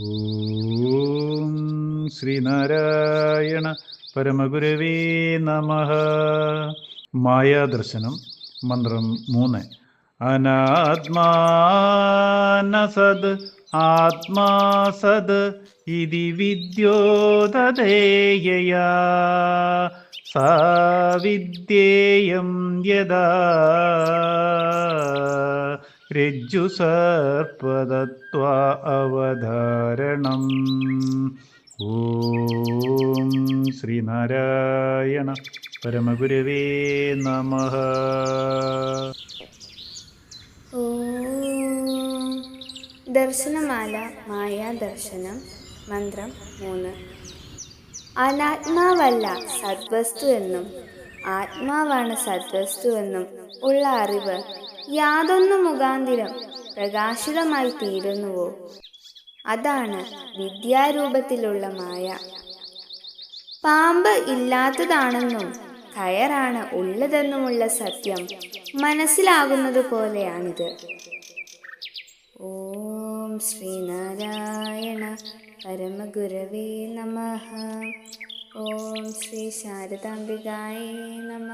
ഓം ശ്രീനാരായണ പരമഗുരവേ നമ. മായാദർശനം മന്ത്രം മൂന്ന്. അനാത്മാനസദ് ആത്മാ സദ് ഇതി വിദ്യോതധേയയാ സാവിദ്യേയം യദാ. രജ്ജുസർപ്പദത്വ അവധാരണം. ഓം ശ്രീനാരായണ പരമഗുരുവേ നമ. ദർശനമാല മായാദർശനം മന്ത്രം മൂന്ന്. അനാത്മാവല്ല സദ്വസ്തു എന്നും ആത്മാവാണ് സദ്വസ്തു എന്നും ഉള്ള അറിവ് യാതൊന്നു മുഖാന്തിരം പ്രകാശിതമായി തീരുന്നുവോ? അതാണ് വിദ്യാരൂപത്തിലുള്ള മായ. പാമ്പ് ഇല്ലാത്തതാണെന്നും കയറാണ് ഉള്ളതെന്നുമുള്ള സത്യം മനസ്സിലാകുന്നത് പോലെയാണിത്. ഓം ശ്രീനാരായണ പരമഗുരവേ നമ. ഓം ശ്രീ ശാരദാംബികായേ നമ.